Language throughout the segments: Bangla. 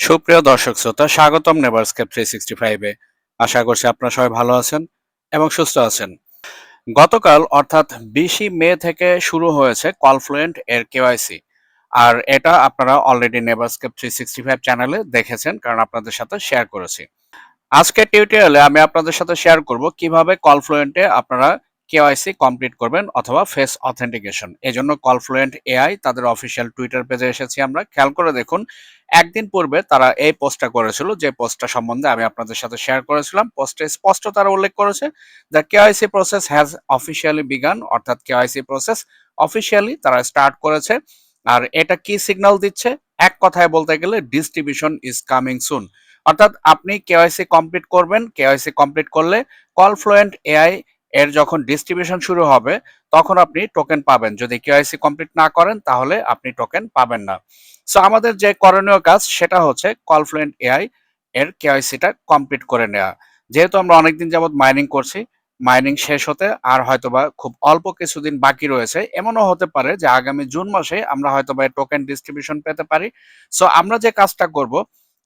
সুপ্রিয় দর্শক শ্রোতা, স্বাগতম নেভারস্কেপ থ্রি সিক্সটি ফাইভে আশা করছি আপনারা সবাই ভালো আছেন এবং সুস্থ আছেন। গতকাল, অর্থাৎ বিশে মে থেকে শুরু হয়েছে কলফ্লুয়েন্ট এর কেওয়াইসি আর এটা আপনারা অলরেডি নেভারস্কেপ থ্রি সিক্সটি ফাইভ চ্যানেলে দেখেছেন, কারণ আপনাদের সাথে শেয়ার করেছি। আজকের টিউটোরিয়ালে আমি আপনাদের সাথে শেয়ার করব কীভাবে কলফ্লুয়েন্টে আপনারা কেওয়াইসি কমপ্লিট করবেন অথবা ফেস অথেন্টিকেশন এজন্য কলফ্লুয়েন্ট এআই তাদের অফিসিয়াল টুইটার পেজে এসেছি আমরা। খেয়াল করে দেখুন, একদিন পূর্বে তারা এই পোস্টটা করেছিল, যে পোস্টটা সম্বন্ধে আমি আপনাদের সাথে শেয়ার করেছিলাম। পোস্টে স্পষ্ট তারা উল্লেখ করেছে the KYC process has officially begun অর্থাৎ কেওয়াইসি প্রসেস অফিসিয়ালি তারা স্টার্ট করেছে। আর এটা কি সিগন্যাল দিচ্ছে? এক কথায় বলতে গেলে ডিস্ট্রিবিউশন ইজ কামিং সুন অর্থাৎ আপনি কেওয়াইসি কমপ্লিট করবেন। কেওয়াইসি কমপ্লিট করলে কলফ্লুয়েন্ট এআই এর যখন ডিস্ট্রিবিউশন শুরু হবে, তখন আপনি টোকেন পাবেন। যদি কেওয়াইসি কমপ্লিট না করেন, তাহলে আপনি টোকেন পাবেন না। সো আমাদের যে করণীয় কাজ, সেটা হচ্ছে কলফ্লুয়েন্ট এআই এর কেওয়াইসিটা কমপ্লিট করে নেওয়া যেহেতু আমরা অনেকদিন যাবত মাইনিং করছি মাইনিং শেষ হতে আর হয়তোবা খুব অল্প কিছুদিন বাকি রয়েছে। এমনও হতে পারে যে আগামী জুন মাসে আমরা হয়তোবা টোকেন ডিস্ট্রিবিউশন পেতে পারি। সো আমরা যে কাজটা করব,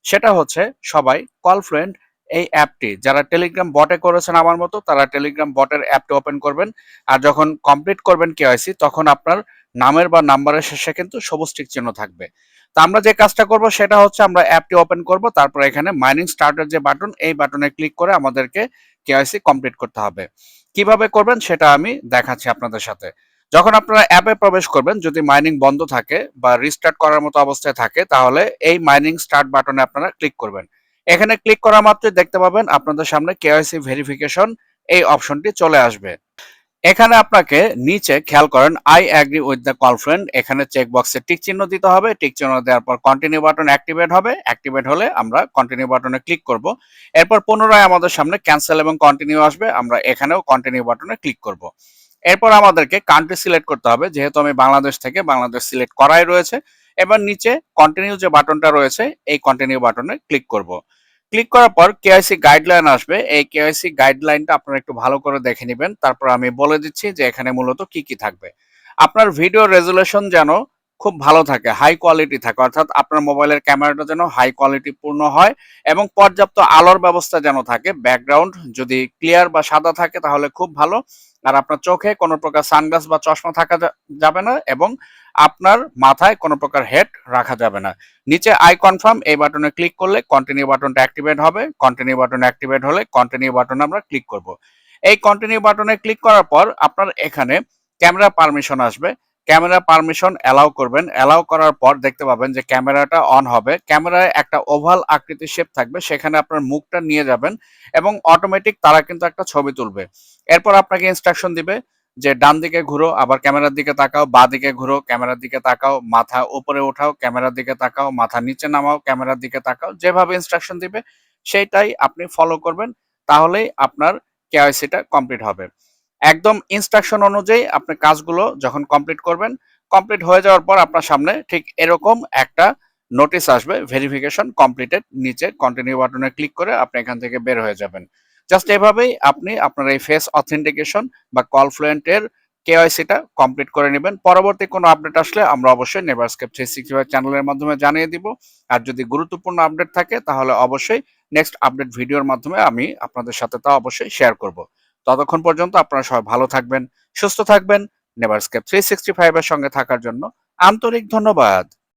সেটা হচ্ছে সবাই কলফ্লুয়েন্ট এই অ্যাপটি। যারা টেলিগ্রাম বটে করেছেন আমার মতো, তারা টেলিগ্রাম বটের অ্যাপটি ওপেন করবেন। আর যখন কমপ্লিট করবেন কেওয়াইসি তখন আপনার নামের বা নাম্বারের শেষে কিন্তু সবুজ টিক চিহ্ন থাকবে। তো আমরা যে কাজটা করব, সেটা হচ্ছে আমরা অ্যাপটি ওপেন করব। তারপর এখানে মাইনিং স্টার্টের যে বাটন এই বাটনে ক্লিক করে আমাদেরকে কেওয়াইসি কমপ্লিট করতে হবে। কীভাবে করবেন, সেটা আমি দেখাচ্ছি আপনাদের সাথে। যখন আপনারা অ্যাপে প্রবেশ করবেন, যদি মাইনিং বন্ধ থাকে বা রিস্টার্ট করার মতো অবস্থায় থাকে, তাহলে এই মাইনিং স্টার্ট বাটনে আপনারা ক্লিক করবেন। এখানে ক্লিক করা মাত্রই দেখতে পাবেন আপনাদের সামনে কেওয়াইসি ভেরিফিকেশন এই অপশনটি চলে আসবে। এখানে আপনাকে নিচে খেয়াল করেন I agree with the call friend এখানে চেক বক্সে টিক চিহ্ন দিতে হবে টিক চিহ্ন দেওয়ার পর কন্টিনিউ বাটন অ্যাক্টিভেট হবে অ্যাক্টিভেট হলে আমরা কন্টিনিউ বাটনে ক্লিক করব। এরপর পুনরায় আমাদের সামনে ক্যান্সেল এবং কন্টিনিউ আসবে, আমরা এখানেও কন্টিনিউ বাটনে ক্লিক করব। এরপর আমাদেরকে কান্ট্রি সিলেক্ট করতে হবে, যেহেতু আমি বাংলাদেশ থেকে বাংলাদেশ সিলেক্ট করাই রয়েছে। এবার নিচে কন্টিনিউ যে বাটনটা রয়েছে, এই কন্টিনিউ বাটনে ক্লিক করব। ক্লিক করার পর কেআইসি গাইডলাইন আসবে। এই কেআইসি গাইডলাইনটা আপনারা একটু ভালো করে দেখে নেবেন। তারপর আমি বলে দিচ্ছি যে এখানে মূলত কি কি থাকবে। আপনার ভিডিও রেজুলেশন যেন খুব ভালো থাকে হাই কোয়ালিটি থাকে, অর্থাৎ আপনার মোবাইলের ক্যামেরাটা যেন হাই কোয়ালিটি পূর্ণ হয় এবং পর্যাপ্ত আলোর ব্যবস্থা যেন থাকে। ব্যাকগ্রাউন্ড যদি ক্লিয়ার বা সাদা থাকে তাহলে খুব ভালো। আর আপনার চোখে কোনো প্রকার সানগ্লাস বা চশমা থাকা যাবে না এবং আপনার মাথায় কোনো প্রকার হেড রাখা যাবে না। নিচে আই কনফার্ম, এই বাটনে ক্লিক করলে কন্টিনিউ বাটনটা অ্যাক্টিভেট হবে। কন্টিনিউ বাটন অ্যাক্টিভেট হলে কন্টিনিউ বাটনে আমরা ক্লিক করব। এই কন্টিনিউ বাটনে ক্লিক করার পর আপনার এখানে ক্যামেরা পারমিশন আসবে। ক্যামেরা পারমিশন অ্যালাউ করবেন। অ্যালাউ করার পর দেখতে পাবেন যে ক্যামেরাটা অন হবে। ক্যামেরায় একটা ওভাল আকৃতির শেপ থাকবে, সেখানে আপনার মুখটা নিয়ে যাবেন এবং অটোমেটিক তারা কিন্তু একটা ছবি তুলবে। এরপর আপনাকে ইনস্ট্রাকশন দিবে যে ডান দিকে ঘুরো, আবার ক্যামেরার দিকে তাকাও, বা দিকে ঘুরো, ক্যামেরার দিকে তাকাও, মাথা উপরে ওঠাও, ক্যামেরার দিকে তাকাও, মাথা নিচে নামাও, ক্যামেরার দিকে তাকাও, যেভাবে ইনস্ট্রাকশন দিবে, সেইটাই আপনি ফলো করবেন, তাহলেই আপনার কেওয়াইসিটা কমপ্লিট হবে। একদম ইনস্ট্রাকশন অনুযায়ী আপনি কাজগুলো যখন কমপ্লিট করবেন কমপ্লিট হয়ে যাওয়ার পর আপনার সামনে ঠিক এরকম একটা নোটিশ আসবে ভেরিফিকেশন কমপ্লিটেড নিচে কন্টিনিউ বাটনে ক্লিক করে আপনি এখান থেকে বের হয়ে যাবেন। জাস্ট এভাবেই আপনি আপনার এই ফেস অথেন্টিকেশন বা কল ফ্লুয়েন্টের কেওয়াইসিটা কমপ্লিট করে নেবেন। পরবর্তী কোনো আপডেট আসলে আমরা অবশ্যই নেভারস্কেপ থ্রি সিক্সটি ফাইভ চ্যানেলের মাধ্যমে জানিয়ে দিব। আর যদি গুরুত্বপূর্ণ আপডেট থাকে, তাহলে অবশ্যই নেক্সট আপডেট ভিডিওর মাধ্যমে আমি আপনাদের সাথে তা অবশ্যই শেয়ার করব। ততক্ষণ পর্যন্ত আপনারা সবাই ভালো থাকবেন, সুস্থ থাকবেন নেভারস্কেপ থ্রি সিক্সটি ফাইভের সঙ্গে থাকার জন্য আন্তরিক ধন্যবাদ।